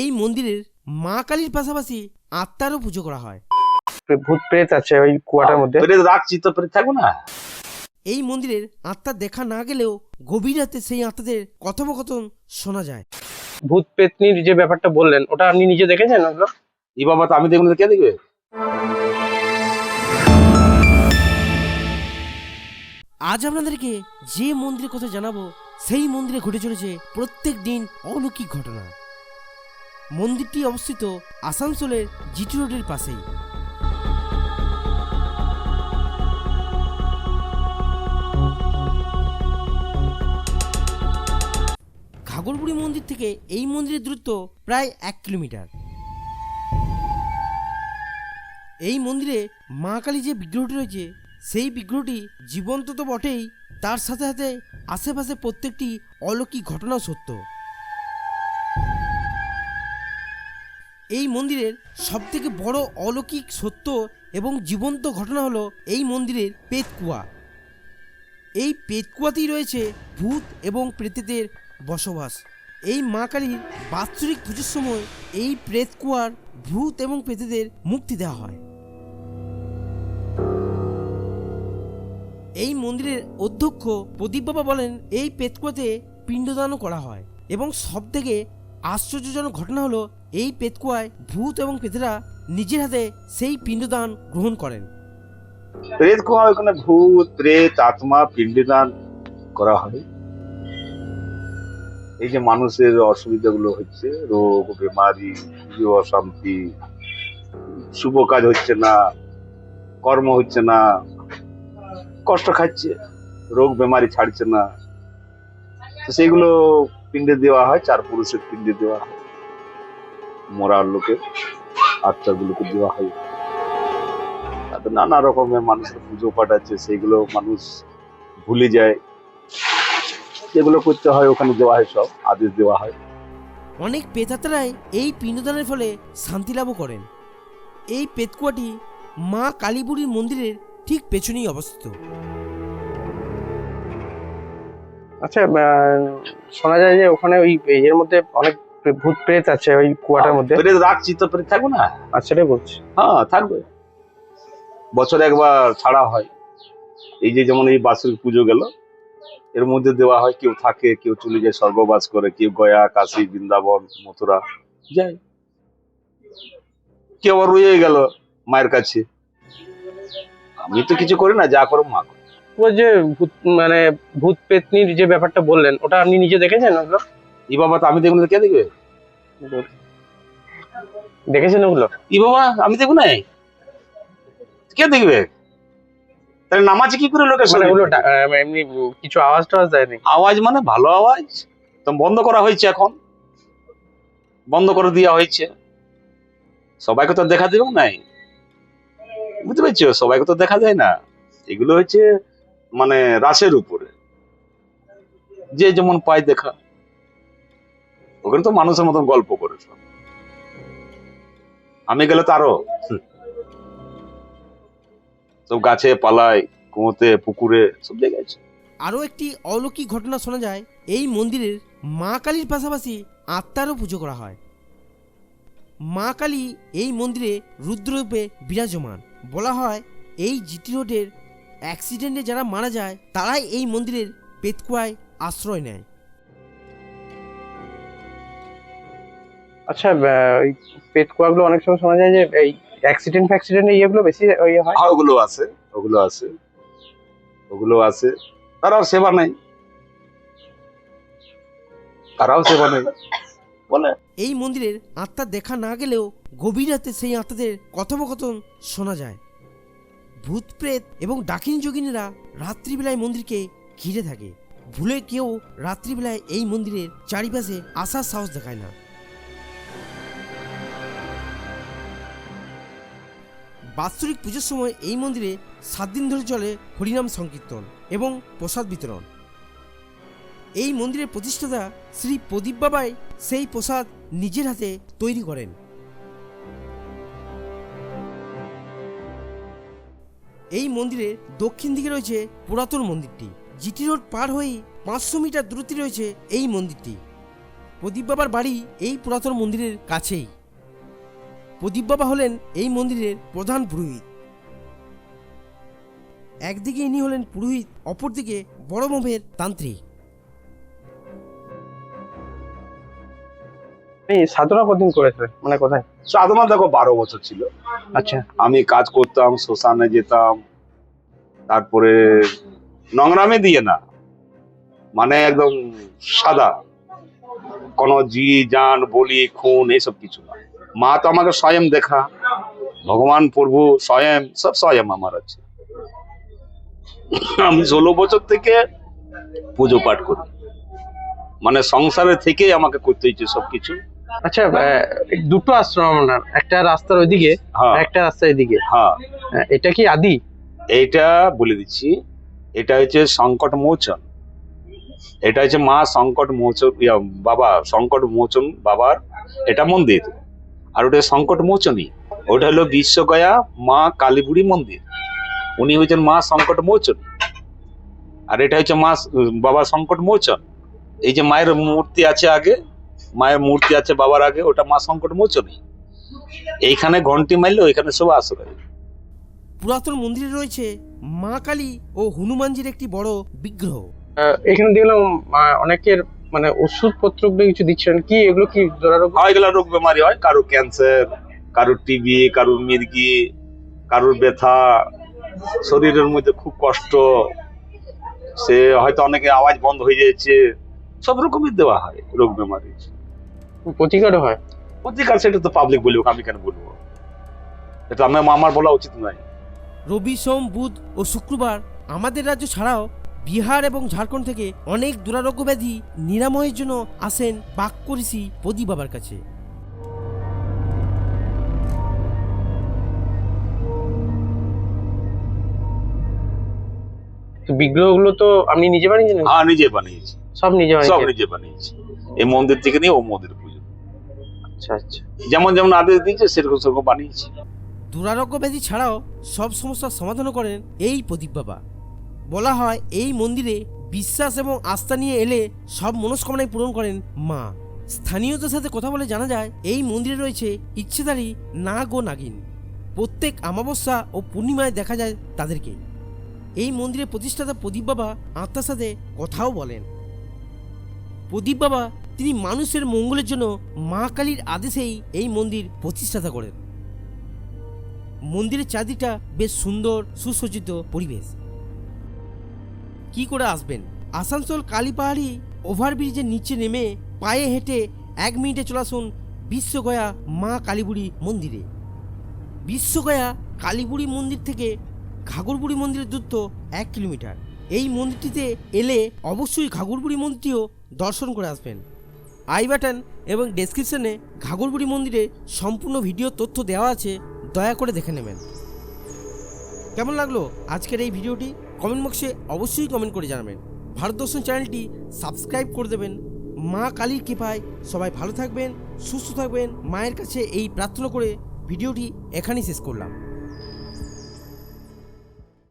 এই মন্দিরের মা কালীর পাশাপাশি আত্মারও পুজো করা হয়। ভূত প্রেত আছে ওই কুয়াটার মধ্যে। প্রেত রাখছি তো প্রেত থাকব না। এই মন্দিরের আত্মার দেখা না গেলেও গভীর রাতে সেই আত্মাদের কথোপকথন শোনা যায়। ভূত পেতনির যে ব্যাপারটা বললেন ওটা আপনি নিজে দেখেছেন ওগুলো? ই বাবা তো আমি দেখুন কে দেখবে? আজ আপনাদেরকে যে মন্দিরের কথা জানাব সেই মন্দিরে ঘটে চলেছে প্রত্যেক দিন অলৌকিক ঘটনা। মন্দিরটি অবস্থিত আসানসোলের জিটি রোডের পাশেই। ঘাগরবুড়ি মন্দির থেকে এই মন্দিরের দূরত্ব প্রায় এক কিলোমিটার। এই মন্দিরে মা কালী যে বিগ্রহটি রয়েছে, সেই বিগ্রহটি জীবন্ত তো বটেই, তার সাথে সাথে আশেপাশে প্রত্যেকটি অলৌকিক ঘটনাও সত্য। এই মন্দিরের সবথেকে বড় অলৌকিক সত্য এবং জীবন্ত ঘটনা হলো এই মন্দিরের পেতকুয়া। এই পেতকুয়াতেই রয়েছে ভূত এবং প্রেতেদের বসবাস। এই মা কালীর বাৎসরিক পুজোর সময় এই প্রেতকুয়ার ভূত এবং প্রেতেদের মুক্তি দেওয়া হয়। এই মন্দিরের অধ্যক্ষ প্রদীপ বাবা বলেন, এই পেতকুয়াতে পিণ্ডদানও করা হয় এবং সব থেকে আশ্চর্যজনক ঘটনা হলো এই পেতকুয়ায় ভূত এবং পেতেরা নিজের হাতে সেই পিণ্ডদান গ্রহণ করেন। প্রেত কুয়া ওখানে ভূত, প্রেত, আত্মা, পিণ্ডদান করা হয়। এই যে মানুষের অসুবিধাগুলো হচ্ছে, রোগ, বেমারি অশান্তি, শুভ কাজ হচ্ছে না, কর্ম হচ্ছে না, কষ্ট খাচ্ছে, রোগ, বেমারি ছাড়ছে না। তো সেইগুলো পিণ্ডে দেওয়া হয়, চার পুরুষের পিণ্ডে দেওয়া হয়। মরার লোকের আত্মাগুলোকে দেওয়া হয়। তাতে নানা রকমের মানুষের পুজো পাঠ আছে সেইগুলো মানুষ ভুলে যায়। যেগুলো করতে হয় ওখানে দেওয়া হয় সব আদেশ দেওয়া হয়। অনেক পেতাত্রাই এই পিণ্ডদানের ফলে শান্তি লাভও করেন। এই পেতকুয়াটি মা কালীবুড়ির মন্দিরের ঠিক পেছনেই অবস্থিত। আচ্ছা শোনা যায় যে ওখানে ওই এর মধ্যে অনেক ভূত প্রেত আছে ওই কুয়াটার মধ্যে? প্রেত রাখছি তো প্রেত থাকব না? আচ্ছা সেটাই বলছি। হ্যাঁ থাকবে। বছরে একবার ছাড়া হয়। এই যে যেমন এই বাসুর পুজো গেল এর মধ্যে দেওয়া হয় কেউ থাকে কেউ চলে যায় স্বর্গবাস করে কেউ গয়া কাশী বৃন্দাবন মথুরা যায়। কেউ আবার রয়ে গেল মায়ের কাছে। আমি তো কিছু করি না যা করো মা করে। ওই যে ভূত মানে ভূত পেতনির যে ব্যাপারটা বললেন ওটা আপনি নিজে দেখেছেন ওগুলো? ই বাবা তো আমি দেখব না, কে দেখবে? দেখেছেন ওগুলো ই বাবা আমি দেখব না? কে দেখবে? তাহলে নামাজ কি করে লোকের মানে ওগুলো এমনি কিছু আওয়াজ টাওয়াজ দেয়নি? আওয়াজ মানে ভালো আওয়াজ? তো বন্ধ করা হয়েছে এখন। বন্ধ করে দেওয়া হয়েছে। সবাইকে তো দেখা দেবেও নাই। বুঝতে পারছ? সবাইকে তো দেখা যায় না। এগুলো হচ্ছে মানে রাসের উপরে। যে যেমন পায় দেখা। ওখানে তো মানুষের মতন গল্প করে আমি গেলে তো। সব গাছে পালায়, কুয়োতে, পুকুরে, সব জায়গায়। আরও একটি অলৌকিক ঘটনা শোনা যায়। এই মন্দিরের মা কালীর পাশাপাশি আত্মারও পুজো করা হয়। মা কালী এই মন্দিরে রুদ্ররূপে বিরাজমান। বলা হয় এই জিটি রোডের অ্যাক্সিডেন্টে যারা মারা যায়, তারাই এই মন্দিরের পেতকুয়ায় আশ্রয় নেয়। আচ্ছা ওই পেট কুয়াগুলো অনেক সময় শোনা যায় যে এই অ্যাক্সিডেন্ট ফ্যাক্সিডেন্ট ইয়েগুলো বেশি ইয়ে হয়? হ্যাঁ ওগুলো আছে ওগুলো আছে। ওগুলো আছে। তারাও সেবা নেই তারাও সেবা নেই বলে। এই মন্দিরের আত্মার দেখা না গেলেও গভীর রাতে সেই আত্মাদের কথোপকথন শোনা যায়। ভূত প্রেত এবং ডাকিনী যোগিনীরা রাত্রিবেলায় মন্দিরকে ঘিরে থাকে। ভুলে কেউ রাত্রিবেলায় এই মন্দিরের চারিপাশে আসার সাহস দেখায় না। বাৎসরিক পুজোর সময় এই মন্দিরে সাত দিন ধরে চলে হরিনাম সংকীর্তন এবং প্রসাদ বিতরণ। এই মন্দিরের প্রতিষ্ঠাতা শ্রী প্রদীপ বাবাই সেই প্রসাদ নিজের হাতে তৈরি করেন। এই মন্দিরের দক্ষিণ দিকে রয়েছে পুরাতন মন্দিরটি। জিটি রোড পার হয়েই পাঁচশো মিটার দূরত্বে রয়েছে এই মন্দিরটি। প্রদীপ বাবার বাড়ি এই পুরাতন মন্দিরের কাছেই। প্রদীপ বাবা হলেন এই মন্দিরের প্রধান পুরোহিত। একদিকে ইনি হলেন পুরোহিত অপরদিকে বড় মভের তান্ত্রিক। সাধনা কতদিন করেছে মানে কোথায়? সাধনা দেখো বারো বছর ছিল। আচ্ছা। আমি কাজ করতাম শ্মশানে যেতাম তারপরে নোংরামে দিয়ে না। মানে একদম সাদা। কোনো জি জান বলি খুন এইসব কিছু না। মা তো আমাকে স্বয়ং দেখা। ভগবান প্রভু স্বয়ং সব স্বয়ং আমার আছে। আমি ষোলো বছর থেকে পুজো পাঠ করি। মানে সংসারে থেকেই আমাকে করতে হচ্ছে সবকিছু। আচ্ছা দুটো আশ্রম আপনার। একটা রাস্তার ওইদিকে হ্যাঁ। একটা রাস্তার এদিকে। হ্যাঁ। এটা কি আদি? এইটা বলে দিচ্ছি এটা হচ্ছে সংকট মোচন। এটা হচ্ছে মা সংকট মোচন বাবা সংকট মোচন বাবার এটা মন্দির। আর ওটা সংকট মোচনী ওটা হলো বিশ্বগয়া মা কালীবুড়ি মন্দির। উনি হচ্ছেন মা সংকট মোচন আর এটা হচ্ছে মা বাবা সংকট মোচন এই যে মায়ের মূর্তি আছে আগে মায়ের মূর্তি আছে বাবার আগে ওটা মা সংকট মোচনী এইখানে ঘন্টি মারলে ওইখানে সব আশ্রয় পুরাতন মন্দিরে রয়েছে মা কালী ও হনুমানজির একটি বড় বিগ্রহ। এখানে দেখলাম অনেকের মানে ওষুধ পত্র কিছু দিচ্ছেন কি? এগুলো কি এগুলো রোগ বেমারি হয়। কারোর ক্যান্সার কারোর টিবি কারোর মির্গি কারোর ব্যথা। শরীরের মধ্যে খুব কষ্ট। সে হয়তো অনেকে আওয়াজ বন্ধ হয়ে যাচ্ছে। সব রকমের দেওয়া হয় রোগ বেমারি। প্রতিকারও হয়? প্রতিকার সেটা তো পাবলিক বলব আমি কেন বলব? এটা আমি আমার বলা উচিত নয়। রবি সোম বুধ ও শুক্রবার আমাদের রাজ্য ছাড়াও বিহার এবং ঝাড়খণ্ড থেকে অনেক দুরারোগ্য ব্যাধি নিরাময়ের জন্য আসেন ঋষি প্রদীপ বাবার কাছে। তো বিগ্রহগুলো তো আপনি নিজে বানিয়েছিলেন হ্যাঁ নিজে বানিয়েছি। সব নিজে সব নিজে বানিয়েছি। এই মন্দির থেকে নিয়ে ও মন্দির পুজো। আচ্ছা আচ্ছা। যেমন যেমন আদেশ দিয়েছে সেরকম সেরকম বানিয়েছি। দুরারোগ্য ব্যাধি ছাড়াও সব সমস্যার সমাধানও করেন এই প্রদীপ বাবা। বলা হয় এই মন্দিরে বিশ্বাস এবং আস্থা নিয়ে এলে সব মনস্কামনাই পূরণ করেন মা। স্থানীয়দের সাথে কথা বলে জানা যায়, এই মন্দিরে রয়েছে ইচ্ছেদারী নাগ ও নাগিন। প্রত্যেক অমাবস্যা ও পূর্ণিমায় দেখা যায় তাদেরকে। এই মন্দিরের প্রতিষ্ঠাতা প্রদীপ বাবা আত্মার সাথে কথাও বলেন। প্রদীপ বাবা তিনি মানুষের মঙ্গলের জন্য মা কালীর আদেশেই এই মন্দির প্রতিষ্ঠাতা করেন। মন্দিরের চারদিকটা বেশ সুন্দর, সুসজ্জিত পরিবেশ। কি করে আসবেন? আসানসোল কালীপাহাড়ি ওভারব্রিজের নিচে নেমে পায়ে হেঁটে এক মিনিটে চলে আসুন বিশ্বগয়া মা কালীবুড়ি মন্দিরে। বিশ্বগয়া কালীবুড়ি মন্দির থেকে ঘাগরবুড়ি মন্দিরের দূরত্ব এক কিলোমিটার। এই মন্দিরটিতে এলে অবশ্যই ঘাগরবুড়ি মন্দিরটিও দর্শন করে আসবেন। আই বাটন এবং ডেসক্রিপশনে ঘাগরবুড়ি মন্দিরে সম্পূর্ণ ভিডিও তথ্য দেওয়া আছে, দয়া করে দেখে নেবেন। কেমন লাগল আজকের এই ভিডিওটি? কমেন্ট বক্সে অবশ্যই কমেন্ট করে জানাবেন। ভারতদর্শন চ্যানেলটি সাবস্ক্রাইব করে দেবেন। মা কালীর কৃপায় সবাই ভালো থাকবেন, সুস্থ থাকবেন। মায়ের কাছে এই প্রার্থনা করে ভিডিওটি এখানেই শেষ করলাম।